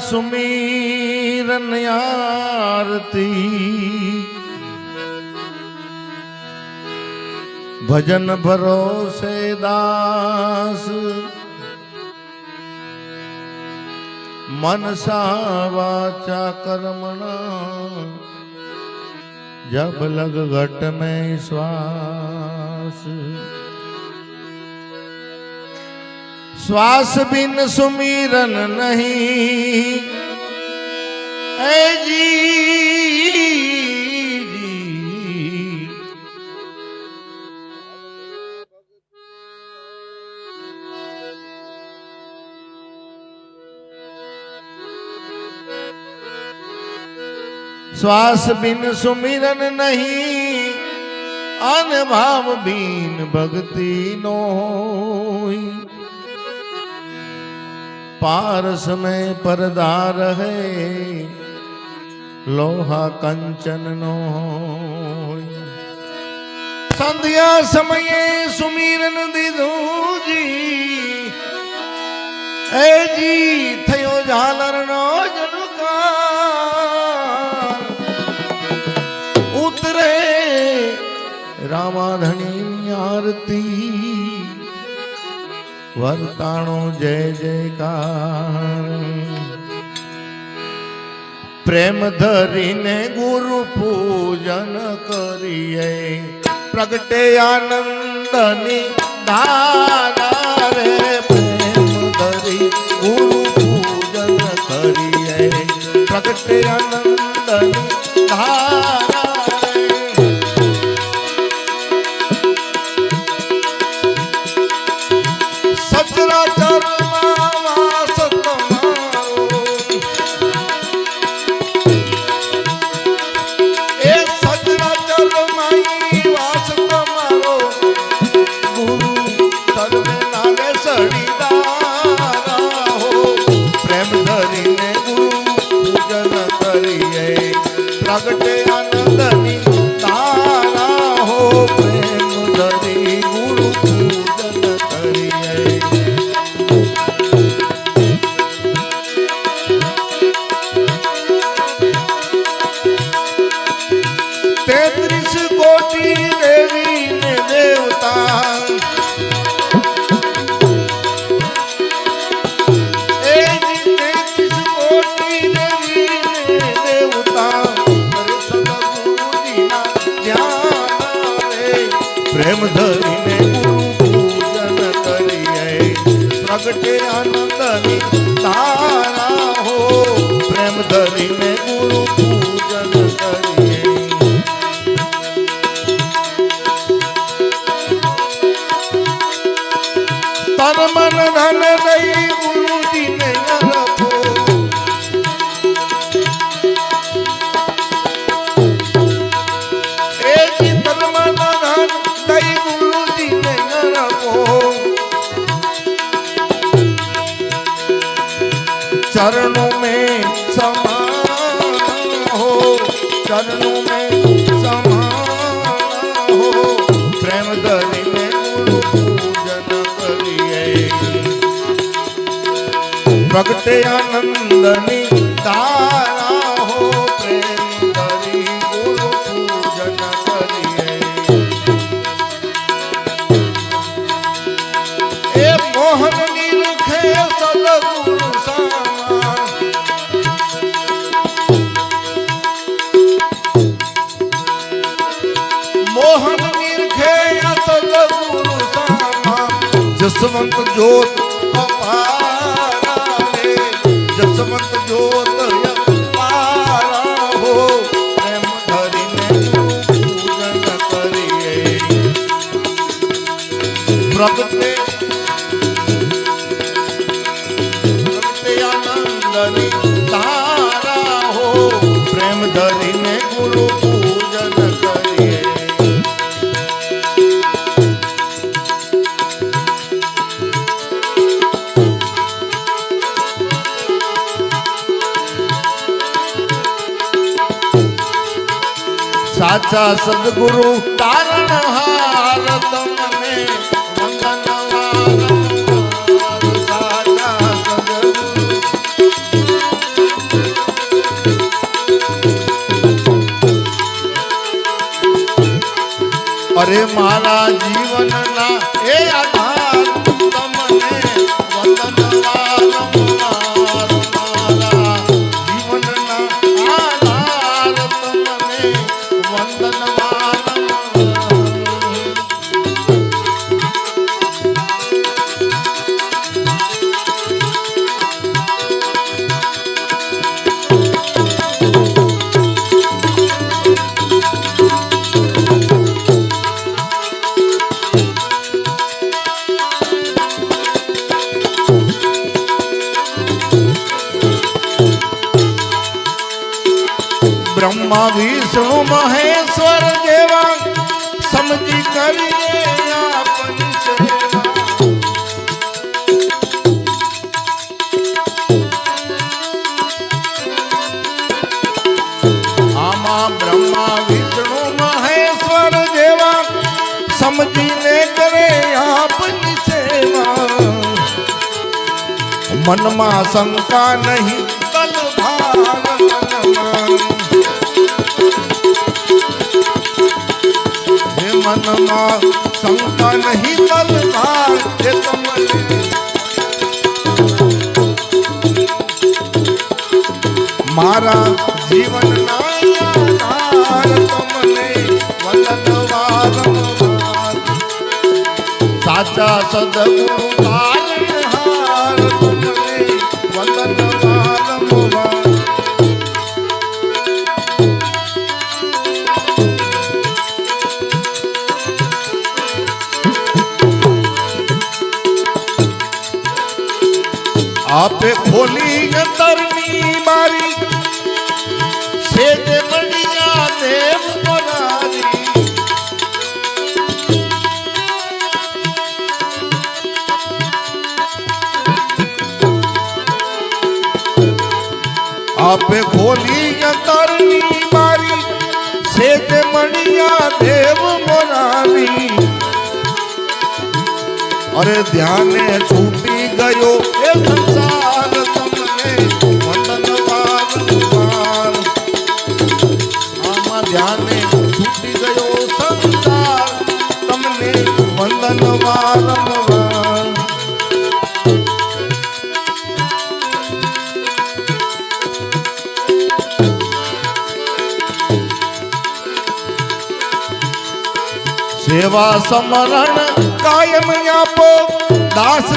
સુમીરન આરતી ભજન ભરોસે દાસ મનસા વાચા કર્મણા જબ લગ ઘટ में શ્વાસ શ્વાસ બિન સુમિરન નહીં. એ જી. શ્વાસ બિન સુમિરન નહીં. અન ભાવ બિન ભક્તિ નો પારસ મેં પરદા રહે. લોહા કંચન નો સંધ્યા સમયે સુમિરન દીધું જી એ જી થયો ઝાલર નો જનકાર. ઉતરે રામાધણી આરતી. વર્તાણો જય જયકાર. પ્રેમ ધરીને ગુરુ પૂજન કરીએ. પ્રગટે આનંદની ધારા રે. પ્રેમ ધરી ગુરુ પૂજન કરીએ. પ્રગટે આનંદની મન ધન દઈ ગુરુ દિન રખો એ ચરણ ભગતે આનંદની તારા હો પ્રેમ કરી ગુરુ પૂજન કરીએ એ મોહન જસવંત જોત સાચા સદગુરુ તારણ હાર અરે મારા જીવનના બ્રહ્મા, વિષ્ણુ, મહેશ્વર જેવા સમજીને કરે આપની સેવા. મનમાં શંકા નહીં મનમાં શંકા નહીં કલ ભાર તમને. મારા જીવનના સાચા સદગુરુ પાલનહાર વંદન આપે ખોલી અરે ધ્યાને છૂટી ગયો. એ સંસાર ધ્યાને છૂટી ગયો સંસાર, તમને વંદન વારંવાર. સેવા સમરણ કાયમ આપો, દાસ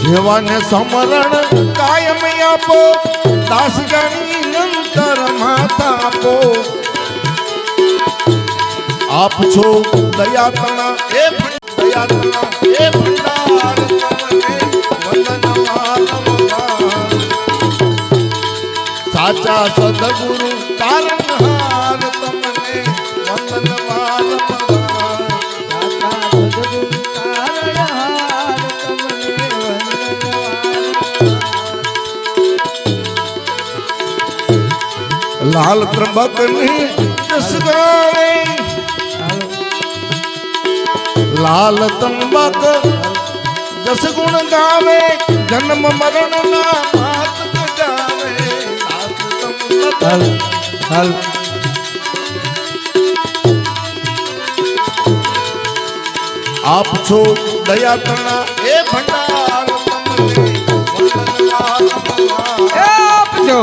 સેવાને સમરણ કાયમ આપો, દાસ જાણી અંતરમાં થાકો. આપ છો દયાતણા એ દયા તણા એ સાચા સદગુરુ તારણહાર તમને વંદન. લાલ ત્રંબક લાલ ત્રંબક દસ ગુણ ગાવે. જન્મ મરણ ના હાલ હાલ. આપ છો દયાતણા એ ભંડાર આપ છો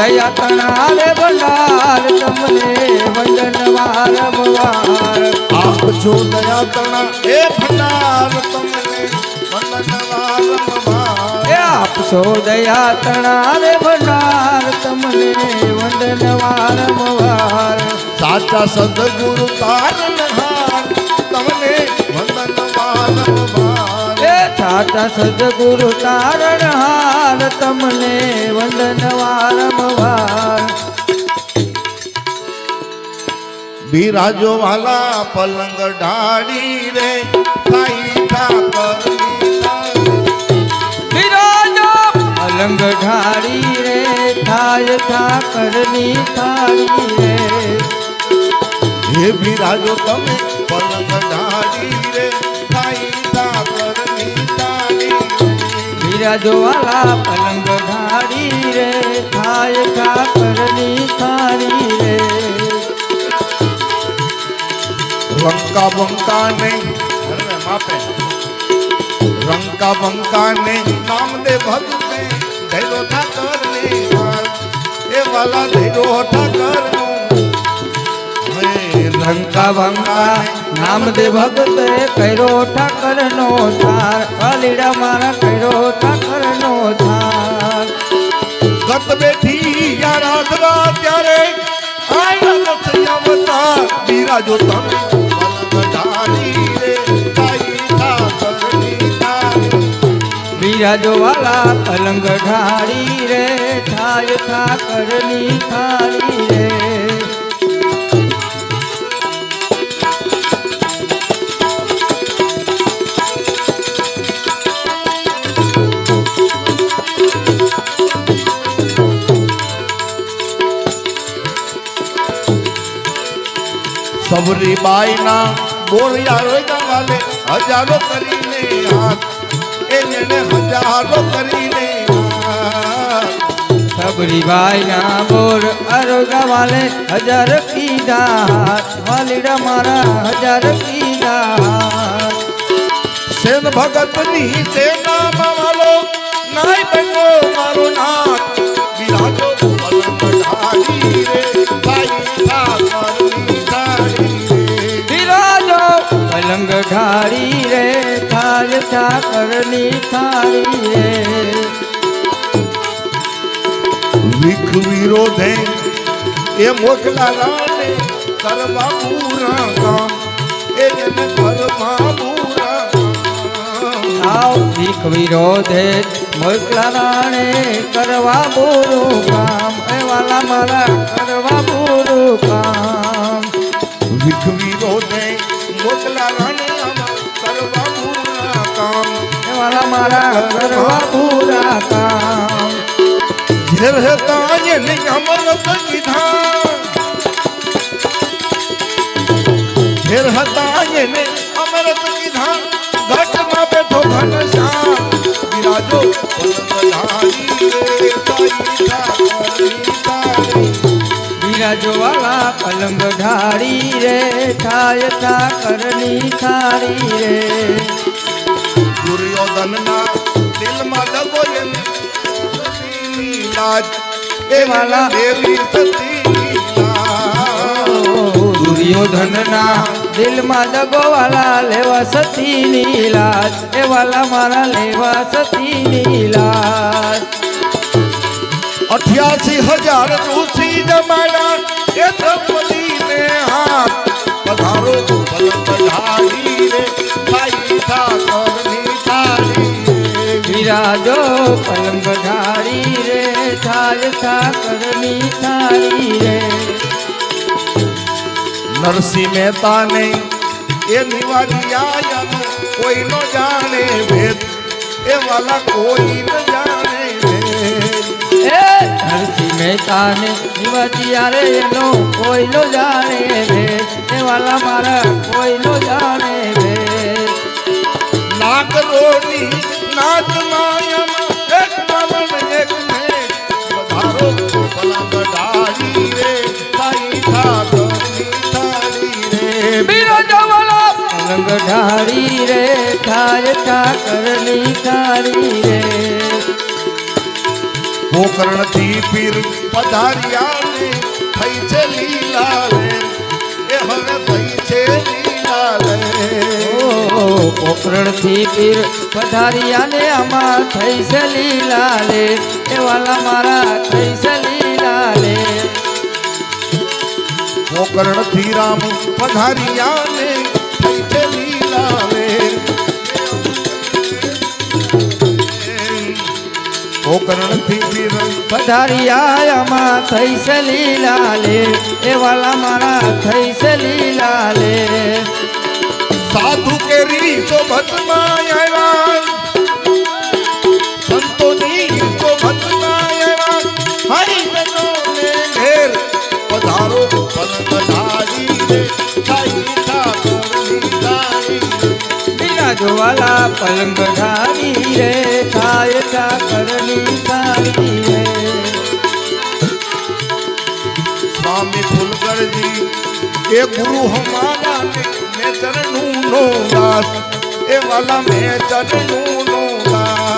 દયા એ રે દયા ભંડાર તમને વંદન વારંવાર આપ છો દયાતણા એ ભંડાર તમને વંદન વારંવાર. એ છો દયા તણારે ભંડાર તમને વંદન વારંવાર સાચા સદગુરુ તારણહાર તમને વંદન વારંવાર. એ છાતા સદગુરુ તારણ હાર તમને વંદન વારંવાર બિરાજો વાલા પલંગ ઢાળી રે થાઈ ઠાકરની અલંગ ઢાળી રે થાય ઠાકરની થાળી રે. હે બિરાજો તમે પલંગ ઢાળી રે થાઈ ઠાકરની થાળી. બિરાજો વાલા પલંગ ઢાળી રે થાય ઠાકરની થાળી રે. રંકા બંકા નહીં માપે. રંકા બંકા ને નામ દે ભગતે ધૈરો ઠાકર ને એ વાલા ધૈરો ઠાકર રંકા લંકા બંકા નામ દે ભગતે કર્યો ઠાકર નો થાર કાલીડા મારા કર્યો ઠાકર નો થાર ગત બેઠી યા રાધવા ત્યારે આયા નથી અવતાર બિરાજો તમે બિરાજો વાલા પલંગ ઢાળી રે થાય ઠાકરની થાળી રે. સબરી બાઈના બોરિયા ગાવાલે હજારો કરીને હાથ એને હજારો કરીને. હાથ. સબરીબાઈ ના બોર અરોગા વાલે હજાર પીધા વાલીડા મારા હજાર પીધા હાથ ભગતની સેના વાલો નાય બેઠો મારો નાથ. થાળી રે વિખ વિરોધે એ મોકલા રાણે કરવા પૂરા કામ એ એને કરવા પૂરા આવ ભીખ વિરોધે મોકલા રાણે કરવા પૂરું કામ એ વાલા મારા કરવા પૂરું કામ વિખ વિરોધે મોકલા રાને વાલા મારા કરવા પૂરા કામ ઘેર હતા એને અમરત કીધા ઘેર હતા એને અમરત કીધા ઘટમાં બેઠો બિરાજો વાલા પલંગ ઢાળી રે થાય ઠાકરની થાળી રે. દુર્યોધનના દિલમાં એને લાજ એ વાલા. દેવી સતી દુર્યોધનના દિલમાં દગો વાલા લેવા સતી લાજ એ વાલા મારા લેવા સતી નીલાજ અઠ્યાસી હજાર ઋષિ જમાડા રે. બિરાજો પલંગ ધારી રે થાય ઠાકરની થારી રે નરસિંહ મહેતા ને એ નિવાજિયા કોઈ ન જાણે ભેદ એ વાલા કોઈ ન જાણે એ નરસિંહ મહેતાને આરે એનો કોઈ નો જાણે ભેદ એ વાલા મારા કોઈ નો જાણે ભેદ નાક રોડી ઢાળી રે ભાઈ ઠાકરની તાળી રે. ગોકર્ણથી પીર પધાર્યા ને થઈ છે લીલા રે. એ હવે થઈ છે લીલા ઓ પોકરણથી પીર પધારિયા ને આમાં થઈ છે લીલા લે એ વાલા મારા થઈ છે લીલા લે ગોકર્ણથી રામ પધારિયા ને થઈ છે લીલા રે ગોકર્ણથી પીર પધારિયામાં થઈ છે લીલા લે એ વાલા મારા થઈ છે લીલા લે સાધુ કેરી શોભતમાં આવ્યા. સંતોની શોભતમાં આવ્યા. હરી બનો ને ઘેર પલંગ ધારી રે થાય ઠાકરની સારી રે સ્વામી ફૂલકરજી એ ગુરુ હમારા મેં ચરણું નો દાસ. એ વાલા મેં ચરણું નો દાસ.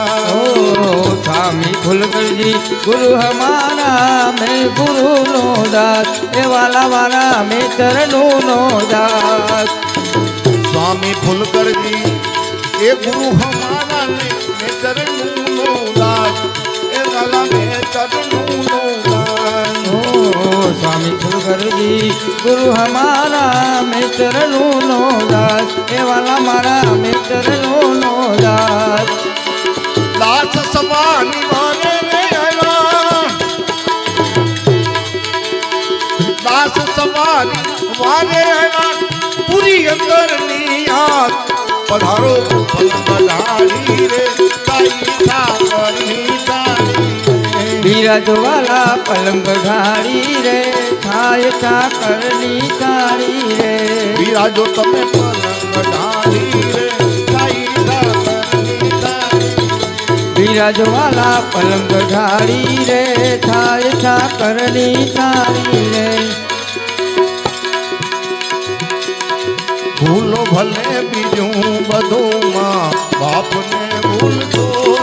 સ્વામી ફુલકરજી ગુરુ હમારા મેં ગુરુ નો દાસ એ વાલા વાલા મેં ચરણું નો દાસ સ્વામી ફુલકરજી એ ગુરુ હમારા મેં ચરણું નો દાસ. સ્વામી ફૂલકરજી ગુરુ હમારા મેં ચરણું નો દાસ એ વાલા મારા મેં ચરણું નો દાસ દાસ સમાની માને રે આવ્યા દાસ સમાની વારે પૂરી અંદરની આંખ પધારો પલંગડાળી રે તાળી બિરાજવાલા પલંગ ઘાડી રે થાય ચાકરની સારી રે બિરાજો તમે રે તાઈ સાગરની તાળી બિરાજવાલા પલંગ ઘાડી રે થાય ઠાકરની સારી રે ભૂલો ભલે બીજું બધું માં બાપને ભૂલતો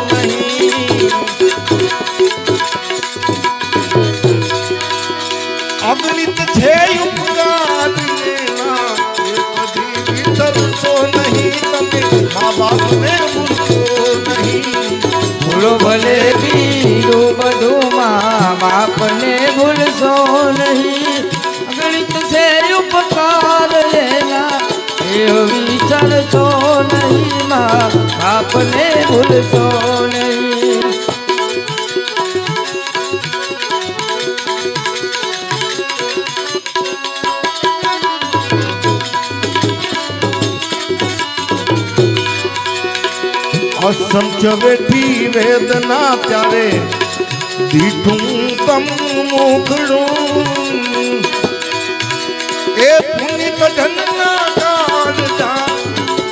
છે ઉપકાર કદી વિસરશો નહીં તમે મા બાપને ભૂલશો નહીં. ભૂલો ભલે બીજું બધું માં, બાપને ભૂલશો ભૂલશો અસંખ્ય વેઠી વેદના ત્યારે દીઠું તમ મોકળું. એ પુનિત ધનના કાળતા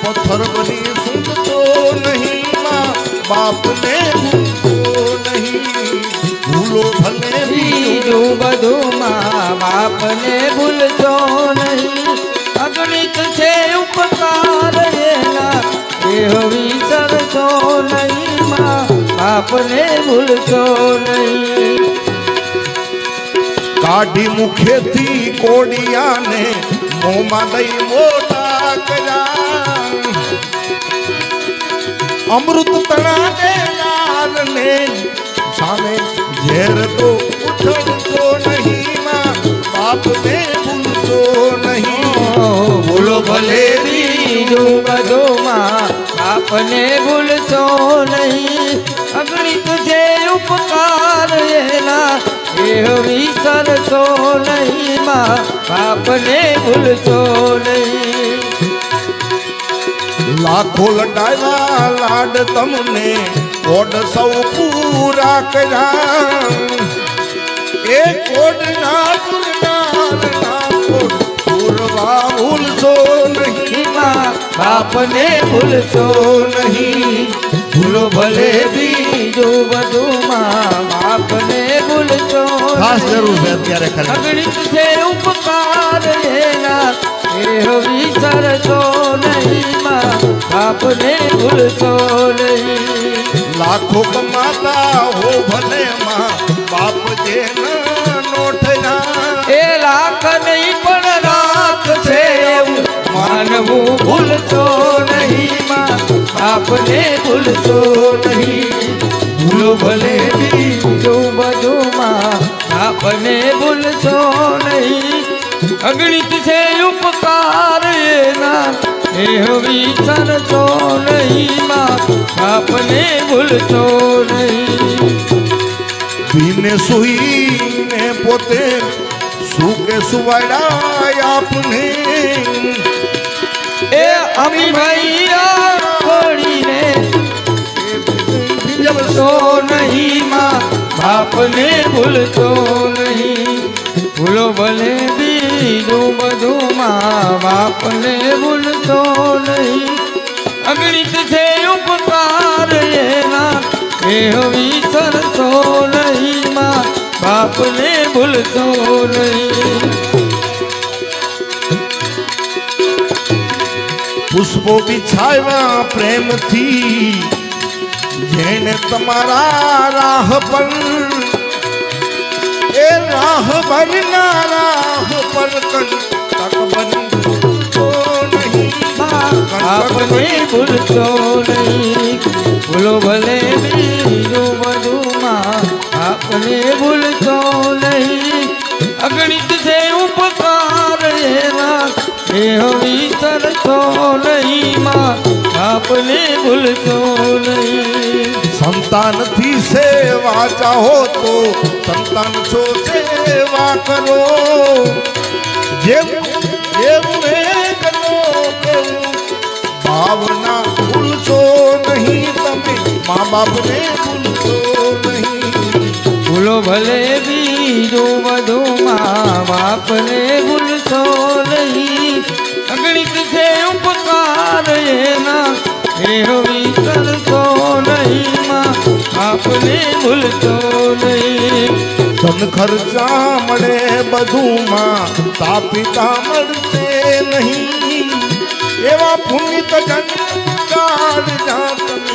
પથ્થર બની સુનતો નહીં માં, બાપને નહીં. ભૂલો ભલે બીજું બધું માં, બાપને ભૂલજો નહીં. અગણિત છે ઉપકાર એના, દેહ વિસરશો નહીં માં બાપને ભૂલશો નહીં. કાઢી મુખેથી કોડિયાને મોમાં દઈ મોટા કર્યા અમૃત તણા દેનારને સામે ઝેર તો ઉછળતો નહીં માં બાપને ભૂલતો નહીં. ભૂલો ભલે બીજું બધો માં બાપને ભૂલશો એ વિસરશો નહીં, માં બાપને ભૂલશો નહીં. લાખો લડાવ્યા લાડ તમને કોડ સૌ પૂરા કર્યા. એ કોડ ના પૂરનાર પૂરવા ભૂલશો નહીં, માં બાપને ભૂલશો નહીં. ભૂલો ભલે બીજું બધું વધુમાં બાપને ભૂલશો ખાસ. જરૂર છે અત્યારે ખરે અગણિત છે ઉપકાર એના એ નહીં માં બાપને ભૂલશો નહીં. લાખો કમાતા હો ભલે માં બાપ જે નોઠના એ લાખ નહીં પણ રાખ છે એવું માનવું ભૂલશો નહીં માં બાપને ભૂલશો નહીં. ભૂલો ભલે બીજું બધુંમાં આપને ભૂલશો નહીં. અગણિત છે ઉપકાર એના એ વિસરશો નહીં માં આપને ભૂલશો નહીં. ભીને સુઈને પોતે સુકે સુવાડ્યા આપને. એ અમી ભાઈ છોડીને ભૂલશો નહીં માં, બાપને ભૂલશો નહીં. ભૂલો ભલે બીજું બધું માં, બાપને ભૂલશો નહીં. અગણિત છે ઉપકાર એના એ વિસરતો નહીં માં, બાપને ભૂલતો નહીં. પુષ્પો બિછાવ્યા પ્રેમથી જેને તમારા રાહ પર, એ રાહ ભરના રાહ પર કંટક બંધો નહીં. આપને ભૂલતો નહીં. ભૂલો ભલે બીજું બધુંમાં આપને ભૂલતો નહીં. અગણિત છે ઉપકાર એવા એ વિસરતો નહીં માં. આપને ભૂલતો નહીં. સંતાનથી સેવા ચાહો તો સંતાન છો સેવા કરો. જેમ જેમ મેઘનો કરો ભાવના ભૂલશો નહીં તમે. મા બાપને ભૂલશો નહીં. ભૂલો ભલે બીજો વધુ મા બાપને એ વિસરતો નહીં માં આપને ભૂલતો નહીં ધન ખર્ચા મળે બધુંમાં, તા પિતા મળશે નહીં. એવા પુનિત જનકાર જા તમે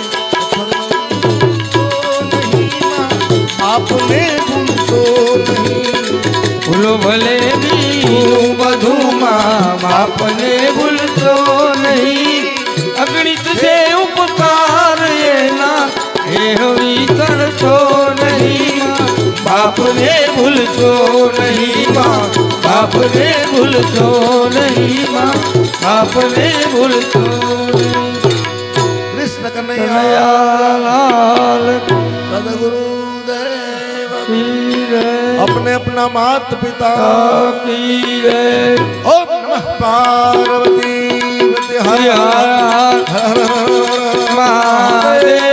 આપને ભૂલશો નહીં. ભૂલો ભલે બીજું બધુંમાં બાપને ભૂલતો નહીં. ભૂલતો નહીં માં બાપને ભૂલતો નહીં કૃષ્ણ કનૈયા કનૈયાલાલ સદગુરુ દેવ કી જય. अपने अपना मात पिता કી જય. ओम नमः पार्वती वती हर હર હર हर हर મહાદેવ